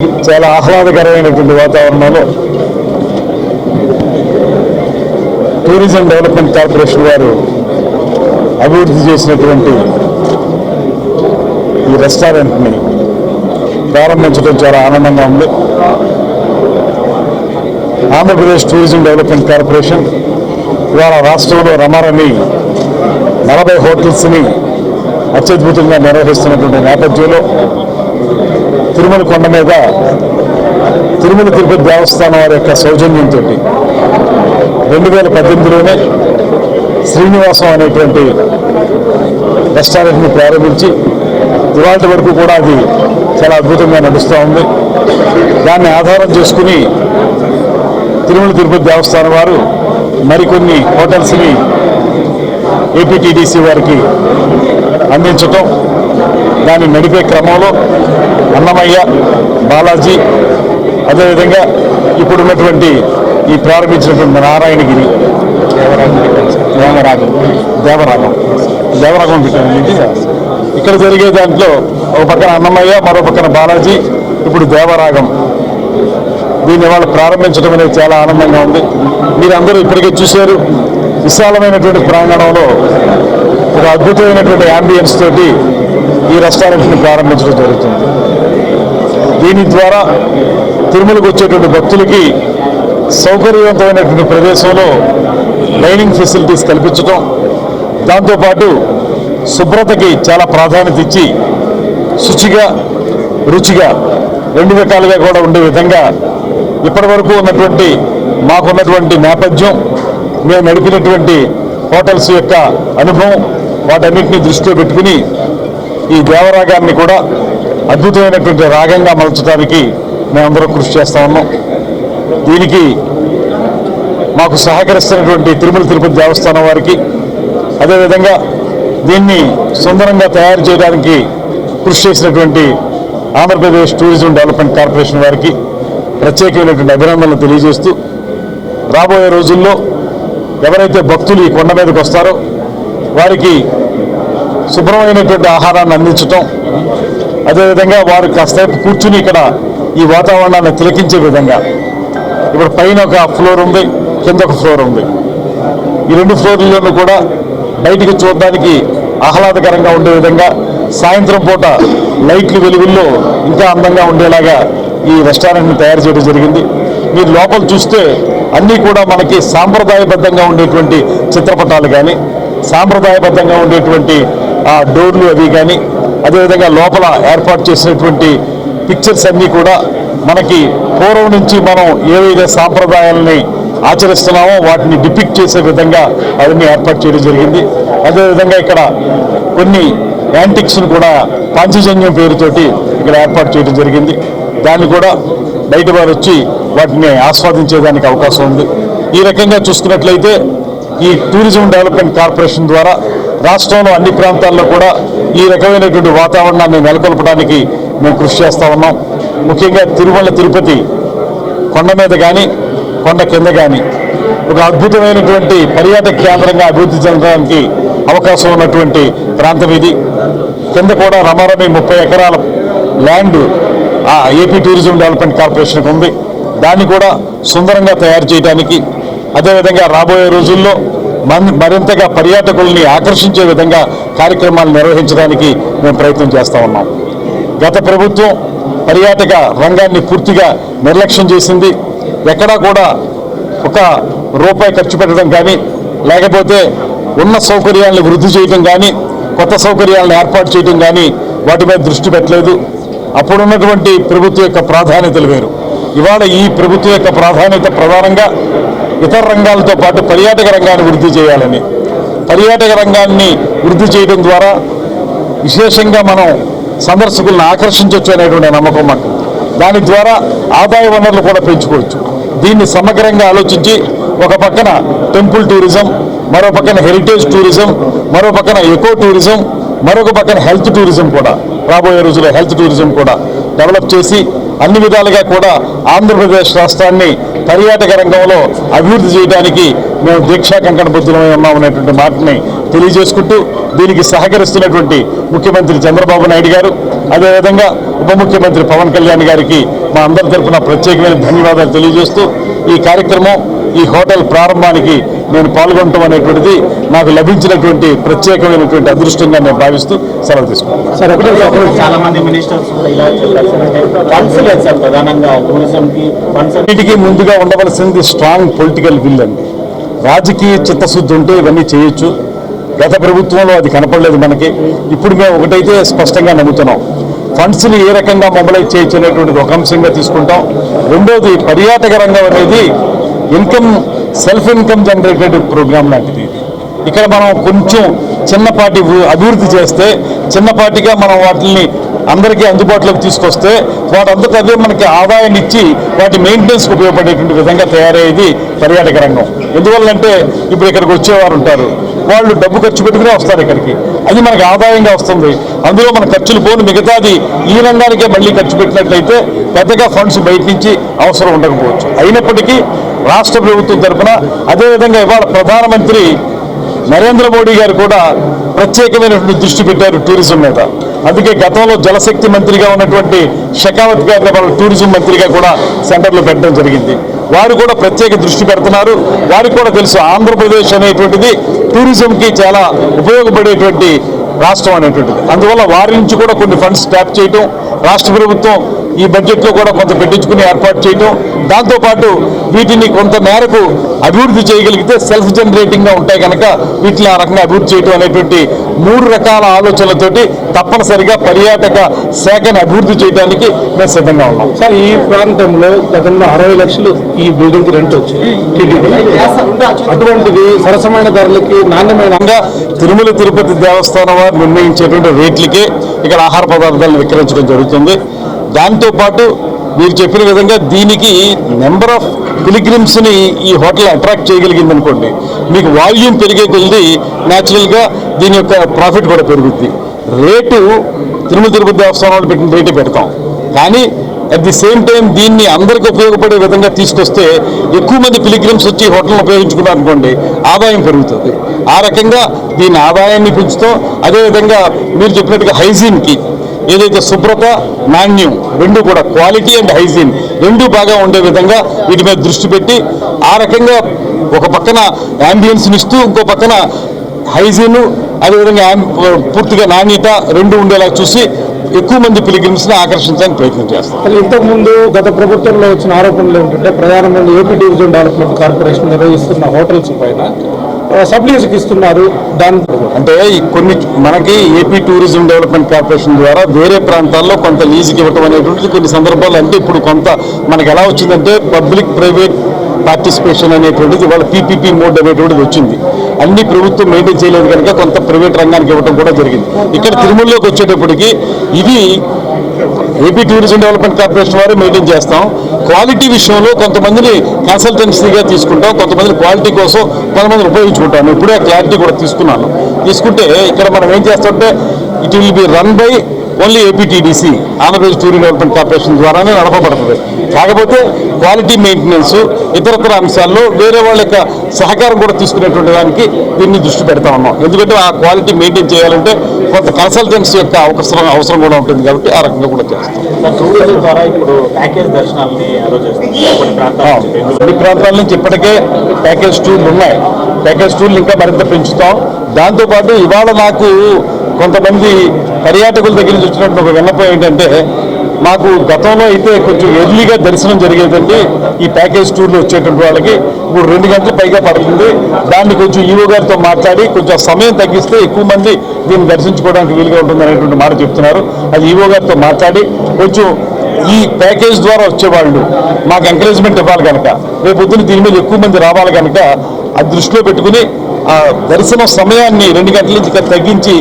చాలా ఆహ్లాదకరమైనటువంటి వాతావరణంలో tourism development corporation వారు అభివృద్ధి చేసినటువంటి ఈ రెస్టారెంట్ని ప్రారంభించడం చాలా ఆనందంగా ఉంది. ఆంధ్రప్రదేశ్ టూరిజం డెవలప్మెంట్ కార్పొరేషన్ ఇవాళ రాష్ట్రంలో రమారమి నలభై హోటల్స్ని అత్యద్భుతంగా నిర్వహిస్తున్నటువంటి నేపథ్యంలో తిరుమల కొండ మీద తిరుమల తిరుపతి దేవస్థానం వారి యొక్క సౌజన్యంతో రెండు వేల పద్దెనిమిదిలోనే శ్రీనివాసం అనేటువంటి రెస్టారెంట్ని ప్రారంభించి ఇవాటి వరకు కూడా అది చాలా అద్భుతంగా నడుస్తూ ఉంది. దాన్ని ఆధారం చేసుకుని తిరుమల తిరుపతి దేవస్థానం వారు మరికొన్ని హోటల్స్ని ఏపీటీడీసీ వారికి అందించటం దాన్ని నడిపే క్రమంలో అన్నమయ్య బాలాజీ అదేవిధంగా ఇప్పుడున్నటువంటి ఈ ప్రారంభించినటువంటి నారాయణగిరి దేవరాగం దేవరాగం దేవరాగం పెట్టారండి ఇక్కడ జరిగే దాంట్లో ఒక పక్కన అన్నమయ్య మరో పక్కన బాలాజీ ఇప్పుడు దేవరాగం. దీన్ని వాళ్ళు ప్రారంభించడం అనేది చాలా ఆనందంగా ఉంది. మీరందరూ ఇప్పటికే చూశారు విశాలమైనటువంటి ప్రాంగణంలో ఒక అద్భుతమైనటువంటి యాంబియన్స్ తోటి ఈ రెస్టారెంట్ని ప్రారంభించడం జరుగుతుంది. దీని ద్వారా తిరుమలకు వచ్చేటువంటి భక్తులకి సౌకర్యవంతమైనటువంటి ప్రదేశంలో డైనింగ్ ఫెసిలిటీస్ కల్పించడం దాంతోపాటు శుభ్రతకి చాలా ప్రాధాన్యత ఇచ్చి శుచిగా రుచిగా రెండు రకాలుగా కూడా ఉండే విధంగా ఇప్పటి వరకు ఉన్నటువంటి మాకున్నటువంటి నేపథ్యం మేము నడిపినటువంటి హోటల్స్ యొక్క అనుభవం వాటన్నిటిని దృష్టిలో పెట్టుకుని ఈ దేవరాగాన్ని కూడా అద్భుతమైనటువంటి రాగంగా మలచడానికి మేమందరం కృషి చేస్తా ఉన్నాం. దీనికి మాకు సహకరిస్తున్నటువంటి తిరుమల తిరుపతి దేవస్థానం వారికి అదేవిధంగా దీన్ని సుందరంగా తయారు చేయడానికి కృషి చేసినటువంటి ఆంధ్రప్రదేశ్ టూరిజం డెవలప్మెంట్ కార్పొరేషన్ వారికి ప్రత్యేకమైనటువంటి అభినందనలు తెలియజేస్తూ రాబోయే రోజుల్లో ఎవరైతే భక్తులు ఈ కొండ మీదకి వస్తారో వారికి శుభ్రమైనటువంటి ఆహారాన్ని అందించటం అదేవిధంగా వారు కాసేపు కూర్చుని ఇక్కడ ఈ వాతావరణాన్ని తిలకించే విధంగా. ఇప్పుడు పైన ఒక ఫ్లోర్ ఉంది కింద ఒక ఫ్లోర్ ఉంది. ఈ రెండు ఫ్లోర్లను కూడా బయటికి చూడడానికి ఆహ్లాదకరంగా ఉండే విధంగా సాయంత్రం పూట లైట్లు వెలుగుల్లో ఇంకా అందంగా ఉండేలాగా ఈ రెస్టారెంట్ని తయారు చేయడం జరిగింది. మీరు లోపల చూస్తే అన్నీ కూడా మనకి సాంప్రదాయబద్ధంగా ఉండేటువంటి చిత్రపటాలు కానీ సాంప్రదాయబద్ధంగా ఉండేటువంటి డోర్లు అవి కానీ అదేవిధంగా లోపల ఏర్పాటు చేసినటువంటి పిక్చర్స్ అన్నీ కూడా మనకి పూర్వం నుంచి మనం ఏవైతే సాంప్రదాయాలని ఆచరిస్తున్నామో వాటిని డిపిక్ట్ చేసే విధంగా అవన్నీ ఏర్పాటు చేయడం జరిగింది. అదేవిధంగా ఇక్కడ కొన్ని యాంటిక్స్ను కూడా పాంచజన్యం పేరుతోటి ఇక్కడ ఏర్పాటు చేయడం జరిగింది. దాన్ని కూడా బయట వారు వచ్చి వాటిని ఆస్వాదించేదానికి అవకాశం ఉంది. ఈ రకంగా చూసుకున్నట్లయితే ఈ టూరిజం డెవలప్మెంట్ కార్పొరేషన్ ద్వారా రాష్ట్రంలో అన్ని ప్రాంతాల్లో కూడా ఈ రకమైనటువంటి వాతావరణాన్ని నెలకొల్పడానికి మేము కృషి చేస్తా ఉన్నాం. ముఖ్యంగా తిరుమల తిరుపతి కొండ మీద కానీ కొండ కింద కానీ ఒక అద్భుతమైనటువంటి పర్యాటక కేంద్రంగా అభివృద్ధి చెందడానికి అవకాశం ఉన్నటువంటి ప్రాంతం ఇది. కింద కూడా రమారమి ముప్పై ఎకరాల ల్యాండ్ ఆ ఏపీ టూరిజం డెవలప్మెంట్ కార్పొరేషన్కి ఉంది. దాన్ని కూడా సుందరంగా తయారు చేయడానికి అదేవిధంగా రాబోయే రోజుల్లో మరింతగా పర్యాటకుల్ని ఆకర్షించే విధంగా కార్యక్రమాలు నిర్వహించడానికి మేము ప్రయత్నం చేస్తూ ఉన్నాం. గత ప్రభుత్వం పర్యాటక రంగాన్ని పూర్తిగా నిర్లక్ష్యం చేసింది. ఎక్కడా కూడా ఒక రూపాయి ఖర్చు పెట్టడం కానీ లేకపోతే ఉన్న సౌకర్యాలను వృద్ధి చేయడం కానీ కొత్త సౌకర్యాలను ఏర్పాటు చేయడం కానీ వాటి మీద దృష్టి పెట్టలేదు. అప్పుడున్నటువంటి ప్రభుత్వం యొక్క ప్రాధాన్యతలు వేరు. ఇవాళ ఈ ప్రభుత్వం యొక్క ప్రాధాన్యత ప్రధానంగా ఇతర రంగాలతో పాటు పర్యాటక రంగాన్ని వృద్ధి చేయాలని. పర్యాటక రంగాన్ని వృద్ధి చేయడం ద్వారా విశేషంగా మనం సందర్శకులను ఆకర్షించవచ్చు అనేటువంటి నమ్మకం మాకు. దాని ద్వారా ఆదాయ వనరులు కూడా పెంచుకోవచ్చు. దీన్ని సమగ్రంగా ఆలోచించి ఒక పక్కన టెంపుల్ టూరిజం మరో పక్కన హెరిటేజ్ టూరిజం మరో పక్కన ఎకో టూరిజం మరొక పక్కన హెల్త్ టూరిజం కూడా రాబోయే రోజుల్లో హెల్త్ టూరిజం కూడా డెవలప్ చేసి అన్ని విధాలుగా కూడా ఆంధ్రప్రదేశ్ రాష్ట్రాన్ని పర్యాటక రంగంలో అభివృద్ధి చేయడానికి మేము దీక్షా కంకణబద్ధులమై ఉన్నామనేటువంటి మాటని తెలియజేసుకుంటూ దీనికి సహకరిస్తున్నటువంటి ముఖ్యమంత్రి చంద్రబాబు నాయుడు గారు అదేవిధంగా ఉప ముఖ్యమంత్రి పవన్ కళ్యాణ్ గారికి మా అందరి తరఫున ప్రత్యేకమైన ధన్యవాదాలు తెలియజేస్తూ ఈ కార్యక్రమం ఈ హోటల్ ప్రారంభానికి నేను పాల్గొనటం అనేటువంటిది నాకు లభించినటువంటి ప్రత్యేకమైనటువంటి అదృష్టంగా నేను భావిస్తూ సెలవు తీసుకున్నాను వీటికి ముందుగా ఉండవలసింది స్ట్రాంగ్ పొలిటికల్ విల్ అండి. రాజకీయ చిత్తశుద్ధి ఉంటే ఇవన్నీ చేయొచ్చు. గత ప్రభుత్వంలో అది కనపడలేదు మనకి. ఇప్పుడు మేము ఒకటైతే స్పష్టంగా నమ్ముతున్నాం. ఫండ్స్ని ఏ రకంగా మొబలైజ్ చేయొచ్చు అనేటువంటిది ఒక అంశంగా తీసుకుంటాం. రెండోది పర్యాటక రంగం అనేది income self income generated programme లాంటిది. ఇక్కడ మనం కొంచెం చిన్నపాటి అభివృద్ధి చేస్తే చిన్నపాటిగా మనం వాటిని అందరికీ అందుబాటులోకి తీసుకొస్తే వాటంతట అవే మనకి ఆదాయాన్ని ఇచ్చి వాటి మెయింటెనెన్స్కి ఉపయోగపడేటువంటి విధంగా తయారయ్యేది పర్యాటక రంగం. ఎందువల్లంటే ఇప్పుడు ఇక్కడికి వచ్చేవారు ఉంటారు. వాళ్ళు డబ్బు ఖర్చు పెట్టుకునే వస్తారు ఇక్కడికి. అది మనకి ఆదాయంగా వస్తుంది. అందులో మన ఖర్చులు పోను. మిగతాది ఈ రంగానికే మళ్ళీ ఖర్చు పెట్టినట్లయితే పెద్దగా ఫండ్స్ బయట నుంచి అవసరం ఉండకపోవచ్చు. అయినప్పటికీ రాష్ట్ర ప్రభుత్వం తరఫున అదేవిధంగా ఇవాళ ప్రధానమంత్రి నరేంద్ర మోడీ గారు కూడా ప్రత్యేకమైనటువంటి దృష్టి పెట్టారు టూరిజం మీద. అందుకే గతంలో జలశక్తి మంత్రిగా ఉన్నటువంటి షెకావత్ గారిని వాళ్ళ టూరిజం మంత్రిగా కూడా సెంటర్లో పెట్టడం జరిగింది. వారు కూడా ప్రత్యేక దృష్టి పెడుతున్నారు. వారికి కూడా తెలుసు ఆంధ్రప్రదేశ్ అనేటువంటిది టూరిజంకి చాలా ఉపయోగపడేటువంటి రాష్ట్రం అనేటువంటిది. అందువల్ల వారి నుంచి కూడా కొన్ని ఫండ్స్ ట్యాప్ చేయటం రాష్ట్ర ప్రభుత్వం ఈ బడ్జెట్లో కూడా కొంత పెట్టించుకుని ఏర్పాటు చేయటం దాంతోపాటు వీటిని కొంత మేరకు అభివృద్ధి చేయగలిగితే సెల్ఫ్ జనరేటింగ్గా ఉంటాయి కనుక వీటిని ఆ రకంగా అభివృద్ధి చేయటం అనేటువంటి మూడు రకాల ఆలోచనలతోటి తప్పనిసరిగా పర్యాటక శాఖను అభివృద్ధి చేయడానికి మేము సిద్ధంగా ఉన్నాం. సార్ ఈ ప్రాంతంలో గతంలో అరవై లక్షలు ఈ బిల్డింగ్ రెంట్ వచ్చింది అటువంటిది సరసమైన ధరలకి నాణ్యమైన తిరుమల తిరుపతి దేవస్థానం వారు నిర్ణయించేటువంటి రేట్లకే ఇక్కడ ఆహార పదార్థాలను విక్రయించడం జరుగుతుంది. దాంతోపాటు మీరు చెప్పిన విధంగా దీనికి నెంబర్ ఆఫ్ పిలిగ్రిమ్స్ని ఈ హోటల్ అట్రాక్ట్ చేయగలిగింది అనుకోండి మీకు వాల్యూమ్ పెరిగే కొద్ది న్యాచురల్గా దీని యొక్క ప్రాఫిట్ కూడా పెరుగుద్ది. రేటు తిరుమల తిరుపతి దేవస్థానంలో పెట్టిన రేటే పెడతాం. కానీ అట్ ది సేమ్ టైం దీన్ని అందరికీ ఉపయోగపడే విధంగా తీసుకొస్తే ఎక్కువ మంది పిలిగ్రిమ్స్ వచ్చి హోటల్ని ఉపయోగించుకున్నారు అనుకోండి ఆదాయం పెరుగుతుంది. ఆ రకంగా దీని ఆదాయాన్ని పెంచుతాం. అదేవిధంగా మీరు చెప్పినట్టుగా హైజీన్కి ఏదైతే శుభ్రత నాణ్యం రెండు కూడా క్వాలిటీ అండ్ హైజీన్ రెండు బాగా ఉండే విధంగా వీటి మీద దృష్టి పెట్టి ఆ రకంగా ఒక పక్కన యాంబియన్స్ని ఇస్తూ ఇంకో పక్కన హైజీను అదేవిధంగా పూర్తిగా నాణ్యత రెండు ఉండేలా చూసి ఎక్కువ మంది పిలిగ్రిమ్స్ని ఆకర్షించడానికి ప్రయత్నం చేస్తాం అసలు ఇంతకు ముందు గత ప్రభుత్వంలో వచ్చిన ఆరోపణలు ఏంటంటే ప్రధానమంత్రి ఏపీ డివిజన్ డెవలప్మెంట్ కార్పొరేషన్ నిర్వహిస్తున్న హోటల్స్ పైన సబ్లీస్కి ఇస్తున్నారు. దాని అంటే కొన్ని మనకి ఏపీ టూరిజం డెవలప్మెంట్ కార్పొరేషన్ ద్వారా వేరే ప్రాంతాల్లో కొంత లీజుకి ఇవ్వటం అనేటువంటిది కొన్ని సందర్భాలు అంటే ఇప్పుడు కొంత మనకి ఎలా వచ్చిందంటే పబ్లిక్ ప్రైవేట్ పార్టిసిపేషన్ అనేటువంటిది వాళ్ళ పీపీపీ మోడ్ అనేటువంటిది వచ్చింది. అన్ని ప్రభుత్వం మెయింటైన్ చేయలేదు కనుక కొంత ప్రైవేట్ రంగానికి ఇవ్వడం కూడా జరిగింది. ఇక్కడ తిరుమలలోకి వచ్చేటప్పటికి ఇది ఏపీ టూరిజం డెవలప్మెంట్ కార్పొరేషన్ వారు మెయింటైన్ చేస్తాం. క్వాలిటీ విషయంలో కొంతమందిని కన్సల్టెన్సీగా తీసుకుంటాం. కొంతమందిని క్వాలిటీ కోసం కొంతమందిని ఉపయోగించుకుంటాం. ఇప్పుడే క్లారిటీ కూడా తీసుకున్నాను. తీసుకుంటే ఇక్కడ మనం ఏం చేస్తుంటే it will be run by only APTDC Andhra Pradesh tourism development corporation ద్వారానే నడపబడుతుంది. కాకపోతే క్వాలిటీ మెయింటెనెన్స్ ఇతరత్ర అంశాల్లో వేరే వాళ్ళ యొక్క సహకారం కూడా తీసుకునేటువంటి దానికి దీన్ని దృష్టి పెడతా ఉన్నాం. ఎందుకంటే ఆ క్వాలిటీ మెయింటైన్ చేయాలంటే కొంత కన్సల్టెన్సీ యొక్క అవసరం అవసరం కూడా ఉంటుంది కాబట్టి ఆ రకంగా కూడా చేస్తాం. కొన్ని ప్రాంతాల నుంచి ఇప్పటికే ప్యాకేజ్ టూర్లు ఉన్నాయి. ప్యాకేజ్ టూర్లు ఇంకా మరింత పెంచుతాం. దాంతోపాటు ఇవాళ నాకు కొంతమంది పర్యాటకుల దగ్గర నుంచి వచ్చినట్టు ఒక విన్నపం ఏంటంటే మాకు గతంలో అయితే కొంచెం ఎర్లీగా దర్శనం జరిగేదండి. ఈ ప్యాకేజ్ టూర్లో వచ్చేటువంటి వాళ్ళకి ఇప్పుడు రెండు గంటలు పైగా పడుతుంది. దాన్ని కొంచెం ఈవో గారితో మాట్లాడి కొంచెం సమయం తగ్గిస్తే ఎక్కువ మంది దీన్ని దర్శించుకోవడానికి వీలుగా ఉంటుంది అనేటువంటి మాట చెప్తున్నారు. అది ఈవో గారితో మాట్లాడి కొంచెం ఈ ప్యాకేజ్ ద్వారా వచ్చేవాళ్ళు మాకు ఎంకరేజ్మెంట్ ఇవ్వాలి కనుక రేపు పొద్దున్న దీని మీద ఎక్కువ మంది రావాలి కనుక అది దృష్టిలో పెట్టుకుని ఆ దర్శన సమయాన్ని రెండు గంటల నుంచి ఇక్కడ తగ్గించి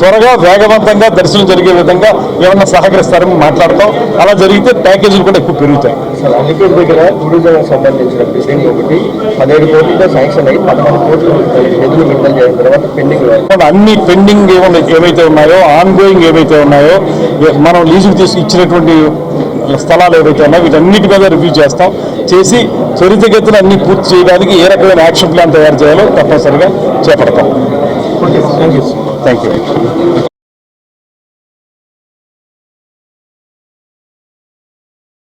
త్వరగా వేగవంతంగా దర్శనం జరిగే విధంగా ఏమన్నా సహకరిస్తారని మాట్లాడతాం. అలా జరిగితే ప్యాకేజీలు కూడా ఎక్కువ పెరుగుతాయి. సార్ దగ్గర టూరిజం సంబంధించిన బిల్డింగ్ ఒకటి పదిహేడు కోట్లతో శాంక్షన్ అయ్యి పదహారు కోట్లు నిధులు విడుదల చేసిన తర్వాత పెండింగ్ అన్ని పెండింగ్ ఏమన్నా ఏవైతే ఉన్నాయో ఆన్ గోయింగ్ ఏవైతే ఉన్నాయో మనం లీజుకు తీసి ఇచ్చినటువంటి స్థలాలు ఏవైతే ఉన్నాయో వీటన్నిటి మీద రివ్యూ చేస్తాం. చేసి త్వరితగతిన అన్ని పూర్తి చేయడానికి ఏ రకమైన యాక్షన్ ప్లాన్ తయారు చేయాలో తప్పనిసరిగా చేపడతాం. Thank you thank you